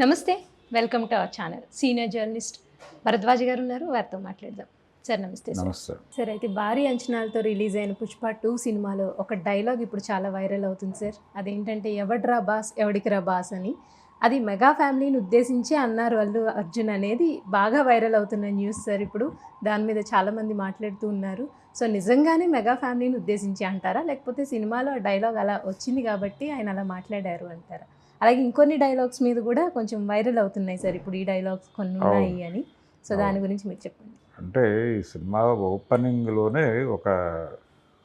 నమస్తే welcome to our channel. Senior journalist Bharadwaj garu ఉన్నారు వారితో మాట్లాడదాం. సార్ నమస్తే సార్. నమస్తే. సార్ అయితే భారీ అంచనాలతో రిలీజ్ అయిన పుష్ప టూ సినిమాలో ఒక డైలాగ్ ఇప్పుడు చాలా వైరల్ అవుతుంది సార్. అదేంటంటే ఎవడ్రా బాస్ ఎవడికిరా బాస్ అని. అది మెగా ఫ్యామిలీని ఉద్దేశించి అన్నారు అల్లు అర్జున్ అనేది బాగా వైరల్ అవుతున్న న్యూస్ సార్ ఇప్పుడు. దాని మీద చాలామంది మాట్లాడుతూ ఉన్నారు. సో నిజంగానే మెగా ఫ్యామిలీని ఉద్దేశించి అంటారా? లేకపోతే సినిమాలో ఆ డైలాగ్ అలా వచ్చింది కాబట్టి ఆయన అలా మాట్లాడారు అంటారా? అలాగే ఇంకొన్ని డైలాగ్స్ మీద కూడా కొంచెం వైరల్ అవుతున్నాయి సార్. ఇప్పుడు ఈ డైలాగ్స్ కొన్ని ఉన్నాయి అని. సో దాని గురించి మీరు చెప్పండి. అంటే ఈ సినిమా ఓపెనింగ్లోనే ఒక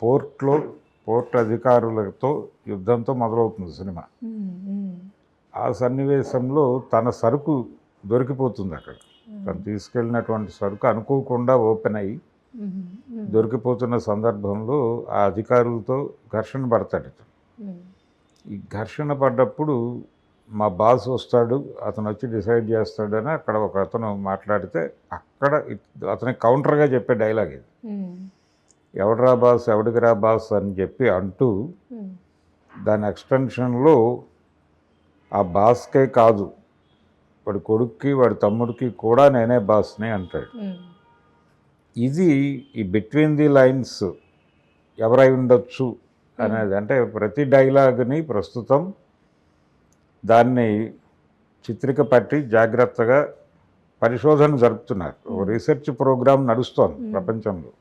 పోర్ట్లో పోర్ట్ అధికారులతో యుద్ధంతో మొదలవుతుంది సినిమా. ఆ సన్నివేశంలో తన సరుకు దొరికిపోతుంది అక్కడ. తను తీసుకెళ్ళినటువంటి సరుకు అనుకోకుండా ఓపెన్ అయ్యి దొరికిపోతున్న సందర్భంలో ఆ అధికారులతో ఘర్షణ పడతాడు ఈ ఘర్షణ పడ్డప్పుడు మా బాస్ వస్తాడు అతను వచ్చి డిసైడ్ చేస్తాడని అక్కడ ఒక అతను మాట్లాడితే అక్కడ అతనికి కౌంటర్గా చెప్పే డైలాగ్ ఇది. ఎవడరా బాస్ ఎవడికిరా బాస్ అని చెప్పి అంటూ దాని ఎక్స్టెన్షన్లో ఆ బాస్కే కాదు వాడి కొడుక్కి వాడి తమ్ముడికి కూడా నేనే బాస్ని అంటాడు. ఇది ఈ బిట్వీన్ ది లైన్స్ ఎవరై ఉండొచ్చు అనేది అంటే ప్రతి డైలాగ్ని ప్రస్తుతం దాన్ని చిత్రిక పట్టి జాగ్రత్తగా పరిశోధన జరుపుతున్నారు. ఒక రీసెర్చ్ ప్రోగ్రామ్ నడుస్తోంది Hmm. ప్రపంచంలో.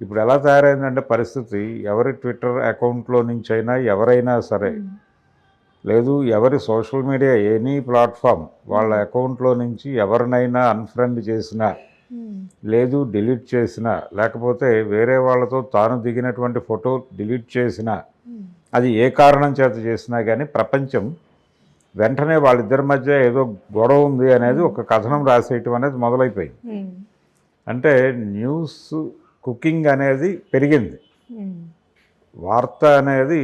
ఇప్పుడు ఎలా తయారైందంటే పరిస్థితి ఎవరి ట్విట్టర్ అకౌంట్లో నుంచి అయినా ఎవరైనా సరే లేదు ఎవరి సోషల్ మీడియా ఎనీ ప్లాట్ఫామ్ వాళ్ళ అకౌంట్లో నుంచి ఎవరినైనా అన్ఫ్రెండ్ చేసినా లేదు డిలీట్ చేసినా. లేకపోతే వేరే వాళ్ళతో తాను దిగినటువంటి ఫోటో డిలీట్ చేసినా అది ఏ కారణం చేత చేసినా కానీ ప్రపంచం వెంటనే వాళ్ళిద్దరి మధ్య ఏదో గొడవ ఉంది అనేది ఒక కథనం రాసేయటం అనేది మొదలైపోయింది. అంటే న్యూస్ కుకింగ్ అనేది పెరిగింది. వార్త అనేది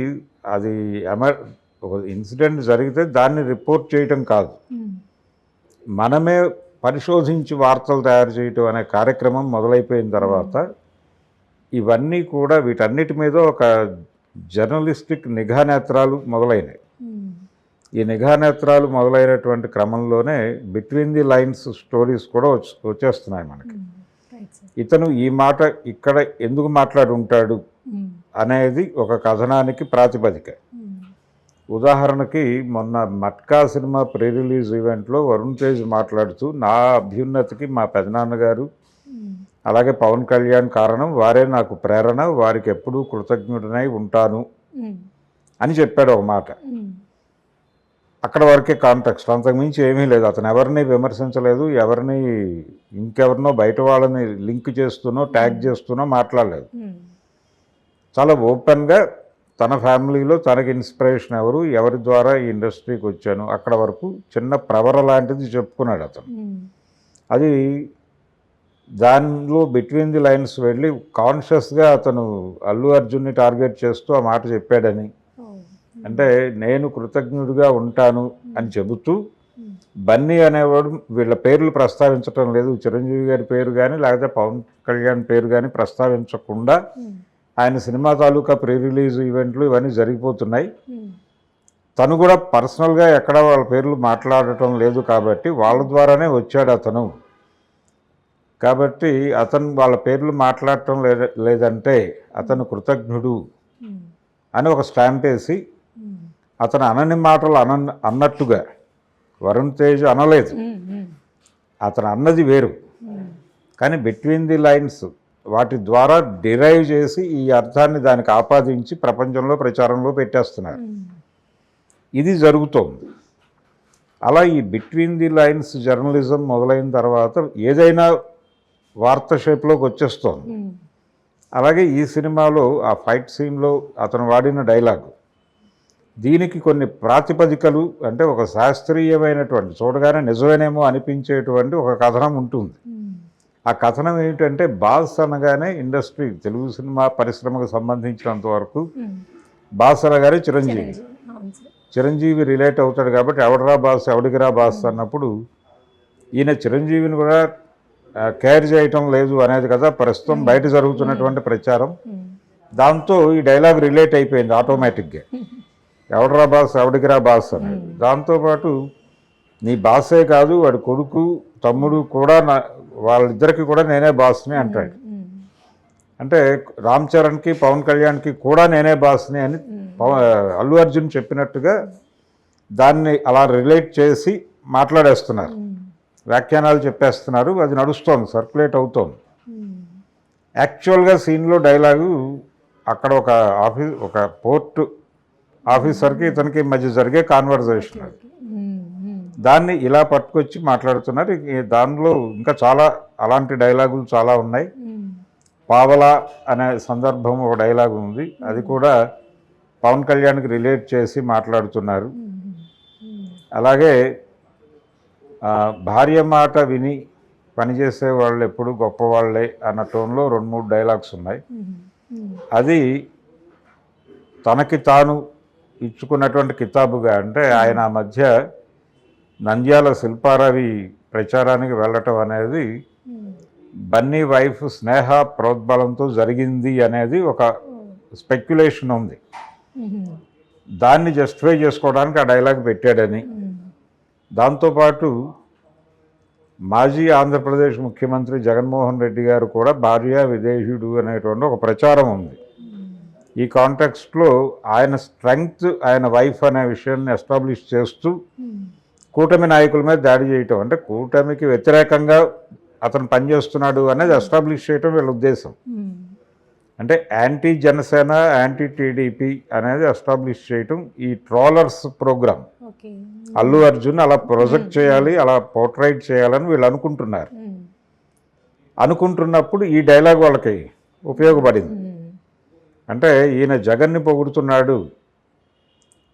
అది ఎమర్ ఒక ఇన్సిడెంట్ జరిగితే దాన్ని రిపోర్ట్ చేయటం కాదు. మనమే పరిశోధించి వార్తలు తయారు చేయటం అనే కార్యక్రమం మొదలైపోయిన తర్వాత ఇవన్నీ కూడా వీటన్నిటి మీద ఒక జర్నలిస్టిక్ నిఘా నేత్రాలు మొదలైనవి. మ్మ్, ఈ నిఘా నేత్రాలు మొదలైనటువంటి క్రమంలోనే బిట్వీన్ ది లైన్స్ స్టోరీస్ కూడా వచ్చి వచ్చేస్తున్నాయి మనకి. సార్. ఇతను ఈ మాట ఇక్కడ ఎందుకు మాట్లాడి ఉంటాడు మ్మ్, అనేది ఒక కథనానికి ప్రాతిపదిక. ఉదాహరణకి మొన్న మట్కా సినిమా ప్రీ రిలీజ్ ఈవెంట్లో వరుణ్ తేజ్ మాట్లాడుతూ నా అభ్యున్నతికి మా పెదనాన్నగారు మ్మ్, అలాగే పవన్ కళ్యాణ్ కారణం వారే నాకు ప్రేరణ వారికి ఎప్పుడూ కృతజ్ఞుడనై ఉంటాను. మ్మ్, అని చెప్పాడు ఒక మాట. మ్మ్, అక్కడ వరకే కాంటెక్స్ట్. అంతకుమించి ఏమీ లేదు. అతను ఎవరిని విమర్శించలేదు ఎవరిని ఇంకెవరినో బయట వాళ్ళని లింక్ చేస్తూనో ట్యాగ్ చేస్తూనో మాట్లాడలేదు. చాలా ఓపెన్గా తన ఫ్యామిలీలో తనకి ఇన్స్పిరేషన్ ఎవరు? ఎవరి ద్వారా ఈ ఇండస్ట్రీకి వచ్చాను? అక్కడ వరకు చిన్న ప్రవర లాంటిది చెప్పుకున్నాడు అతను. అది దానిలో బిట్వీన్ ది లైన్స్ వెళ్ళి కాన్షియస్గా అతను అల్లు అర్జున్ని టార్గెట్ చేస్తూ ఆ మాట చెప్పాడని. అంటే నేను కృతజ్ఞుడిగా ఉంటాను అని చెబుతూ బన్నీ అనేవాడు వీళ్ళ పేర్లు ప్రస్తావించటం లేదు. చిరంజీవి గారి పేరు కానీ లేకపోతే పవన్ కళ్యాణ్ పేరు కానీ ప్రస్తావించకుండా ఆయన సినిమా తాలూకా ప్రీ రిలీజ్ ఈవెంట్లు ఇవన్నీ జరిగిపోతున్నాయి. తను కూడా పర్సనల్గా ఎక్కడ వాళ్ళ పేర్లు మాట్లాడటం లేదు కాబట్టి వాళ్ళ ద్వారానే వచ్చాడు అతను. కాబట్టి అతను వాళ్ళ పేర్లు మాట్లాడటం లేద లేదంటే అతను కృతజ్ఞుడు అని ఒక స్టాంప్ వేసి అతను అనని మాటలు అన అన్నట్టుగా వరుణ్ తేజ్ అనలేదు. అతను అన్నది వేరు. కానీ బిట్వీన్ ది లైన్స్ వాటి ద్వారా డిరైవ్ చేసి ఈ అర్థాన్ని దానికి ఆపాదించి ప్రపంచంలో ప్రచారంలో పెట్టేస్తున్నారు. మ్మ్, ఇది జరుగుతోంది. అలా ఈ బిట్వీన్ ది లైన్స్ జర్నలిజం మొదలైన తర్వాత ఏదైనా వార్త షేప్లోకి వచ్చేస్తోంది. మ్మ్, అలాగే ఈ సినిమాలో ఆ ఫైట్ సీన్లో అతను వాడిన డైలాగు దీనికి కొన్ని ప్రాతిపదికలు అంటే ఒక శాస్త్రీయమైనటువంటి చూడగానే నిజమేనేమో అనిపించేటువంటి ఒక కథనం ఉంటుంది. మ్మ్, ఆ కథనం ఏమిటంటే బాస్ అనగానే ఇండస్ట్రీ తెలుగు సినిమా పరిశ్రమకు సంబంధించినంత వరకు బాస్ అనగానే చిరంజీవి. చిరంజీవి, రిలేట్ అవుతాడు కాబట్టి ఎవడరా బాస్ ఎవడికిరా బాస్ అన్నప్పుడు ఈయన చిరంజీవిని కూడా కేర్ చేయటం లేదు అనేది కదా ప్రస్తుతం బయట జరుగుతున్నటువంటి ప్రచారం. దాంతో ఈ డైలాగ్ రిలేట్ అయిపోయింది ఆటోమేటిక్గా ఎవడరా బాస్ ఎవడికిరా బాస్ అని దాంతోపాటు నీ బాసే కాదు వాడి కొడుకు తమ్ముడు కూడా నా వాళ్ళిద్దరికి కూడా నేనే బాస్ని అంటాడు. అంటే రామ్ చరణ్కి పవన్ కళ్యాణ్కి కూడా నేనే బాస్ని అని అల్లు అర్జున్ చెప్పినట్టుగా దాన్ని అలా రిలేట్ చేసి మాట్లాడేస్తున్నారు. వ్యాఖ్యానాలు చెప్పేస్తున్నారు. అది నడుస్తోంది సర్క్యులేట్ అవుతోంది. యాక్చువల్గా సీన్లో డైలాగు అక్కడ ఒక ఆఫీస్ ఒక పోర్ట్ ఆఫీసర్కి ఇతనికి మధ్య జరిగే కాన్వర్జేషన్ అది. దాన్ని ఇలా పట్టుకొచ్చి మాట్లాడుతున్నారు. దానిలో ఇంకా చాలా అలాంటి డైలాగులు చాలా ఉన్నాయి. పావలా అనే సందర్భం ఒక డైలాగ్ ఉంది. అది కూడా పవన్ కళ్యాణ్కి రిలేట్ చేసి మాట్లాడుతున్నారు. అలాగే భార్య మాట విని పనిచేసే వాళ్ళు ఎప్పుడు గొప్పవాళ్ళే అన్న టోన్లో రెండు మూడు డైలాగ్స్ ఉన్నాయి. అది తనకి తాను ఇచ్చుకున్నటువంటి కితాబుగా అంటే ఆయన మధ్య నంద్యాల శిల్పారావి ప్రచారానికి వెళ్ళటం అనేది బన్నీ వైఫ్ స్నేహ ప్రోద్బలంతో జరిగింది అనేది ఒక స్పెక్యులేషన్ ఉంది. దాన్ని జస్టిఫై చేసుకోవడానికి ఆ డైలాగ్ పెట్టాడని. దాంతోపాటు మాజీ ఆంధ్రప్రదేశ్ ముఖ్యమంత్రి జగన్మోహన్ రెడ్డి గారు కూడా భార్య విదేశీయుడు అనేటువంటి ఒక ప్రచారం ఉంది. ఈ కాంటెక్స్ట్లో ఆయన స్ట్రెంగ్త్ ఆయన వైఫ్ అనే విషయాన్ని ఎస్టాబ్లిష్ చేస్తూ కూటమి నాయకుల మీద దాడి చేయటం. అంటే కూటమికి వ్యతిరేకంగా అతను పనిచేస్తున్నాడు అనేది ఎస్టాబ్లిష్ చేయటం వీళ్ళ ఉద్దేశం. ఉమ్, అంటే యాంటీ జనసేన యాంటీ టీడీపీ అనేది ఎస్టాబ్లిష్ చేయటం ఈ ట్రోలర్స్ ప్రోగ్రామ్ అల్లు అర్జున్ అలా ప్రొజెక్ట్ చేయాలి అలా పోర్ట్రైట్ చేయాలని వీళ్ళు అనుకుంటున్నారు. అనుకుంటున్నప్పుడు ఈ డైలాగ్ వాళ్ళకి ఉపయోగపడింది. అంటే ఈయన జగన్ని పొగుడుతున్నాడు.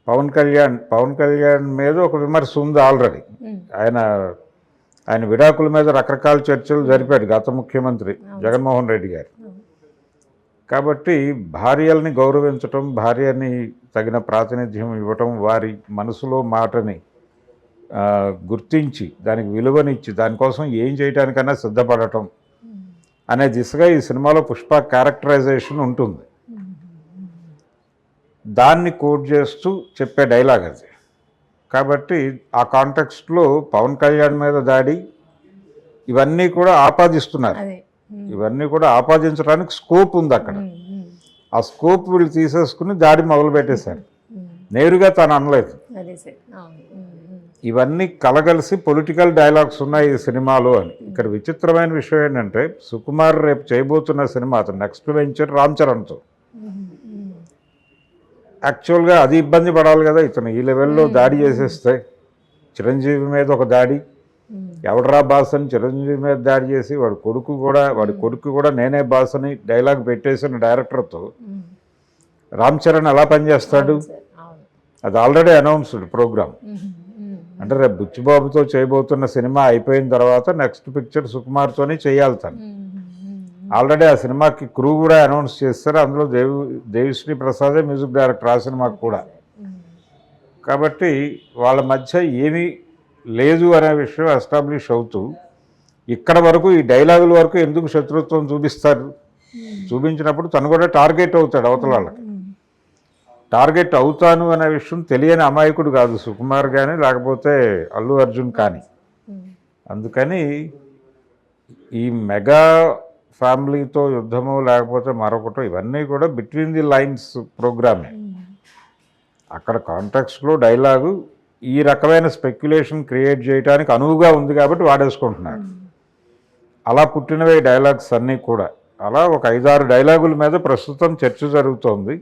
పవన్ కళ్యాణ్ పవన్ కళ్యాణ్ మీద ఒక విమర్శ ఉంది ఆల్రెడీ. ఆయన ఆయన విడాకుల మీద రకరకాల చర్చలు జరిపాడు గత ముఖ్యమంత్రి జగన్మోహన్ రెడ్డి గారు. కాబట్టి భార్యల్ని గౌరవించటం భార్యని తగిన ప్రాతినిధ్యం ఇవ్వటం వారి మనసులో మాటని గుర్తించి దానికి విలువనిచ్చి దానికోసం ఏం చేయడానికైనా సిద్ధపడటం అనే దిశగా ఈ సినిమాలో పుష్ప క్యారెక్టరైజేషన్ ఉంటుంది. దాన్ని కోట్ చేస్తూ చెప్పే డైలాగ్ అది. కాబట్టి ఆ కాంటెక్స్ట్లో పవన్ కళ్యాణ్ మీద దాడి ఇవన్నీ కూడా ఆపాదిస్తున్నారు. ఇవన్నీ కూడా ఆపాదించడానికి స్కోప్ ఉంది అక్కడ. ఆ స్కోప్ వీళ్ళు తీసేసుకుని దాడి మొదలు పెట్టేశారు నేరుగా తను అనలేదు. ఇవన్నీ కలగలిసి పొలిటికల్ డైలాగ్స్ ఉన్నాయి ఈ సినిమాలో అని. ఇక్కడ విచిత్రమైన విషయం ఏంటంటే సుకుమార్ రేపు చేయబోతున్న సినిమా అతను నెక్స్ట్ వెంచర్ రామ్ చరణ్తో. యాక్చువల్గా అది ఇబ్బంది పడాలి కదా ఇతను. ఈ లెవెల్లో దాడి చేసేస్తే చిరంజీవి మీద ఒక దాడి. ఎవడరా బాస్ అని చిరంజీవి మీద దాడి చేసి వాడి కొడుకు కూడా వాడి కొడుకు కూడా నేనే బాస్ అని డైలాగ్ పెట్టేసిన డైరెక్టర్తో రామ్ చరణ్ ఎలా పనిచేస్తాడు అది ఆల్రెడీ అనౌన్స్డ్ ప్రోగ్రామ్. అంటే రేపు బుచ్చిబాబుతో చేయబోతున్న సినిమా అయిపోయిన తర్వాత నెక్స్ట్ పిక్చర్ సుకుమార్తోనే చేయాలి తను. ఆల్రెడీ ఆ సినిమాకి క్రూ కూడా అనౌన్స్ చేస్తారు. అందులో దేవి దేవిశ్రీ ప్రసాదే మ్యూజిక్ డైరెక్టర్ ఆ సినిమాకి కూడా. కాబట్టి వాళ్ళ మధ్య ఏమీ లేదు అనే విషయం ఎస్టాబ్లిష్ అవుతూ ఇక్కడ వరకు ఈ డైలాగుల వరకు ఎందుకు శత్రుత్వం చూపిస్తారు? చూపించినప్పుడు తను కూడా టార్గెట్ అవుతాడు అవతల వాళ్ళకి. టార్గెట్ అవుతాను అనే విషయం తెలియని అమాయకుడు కాదు సుకుమార్ కానీ లేకపోతే అల్లు అర్జున్ కానీ. అందుకని ఈ మెగా ఫ్యామిలీతో యుద్ధము లేకపోతే మరొకటో ఇవన్నీ కూడా బిట్వీన్ ది లైన్స్ ప్రోగ్రామే. ఉమ్, అక్కడ కాంటాక్ట్స్లో డైలాగు ఈ రకమైన స్పెక్యులేషన్ క్రియేట్ చేయడానికి అనువుగా ఉంది కాబట్టి వాడేసుకుంటున్నారు అలా పుట్టినవే డైలాగ్స్ అన్నీ కూడా. అలా ఒక ఐదారు డైలాగుల మీద ప్రస్తుతం చర్చ జరుగుతోంది.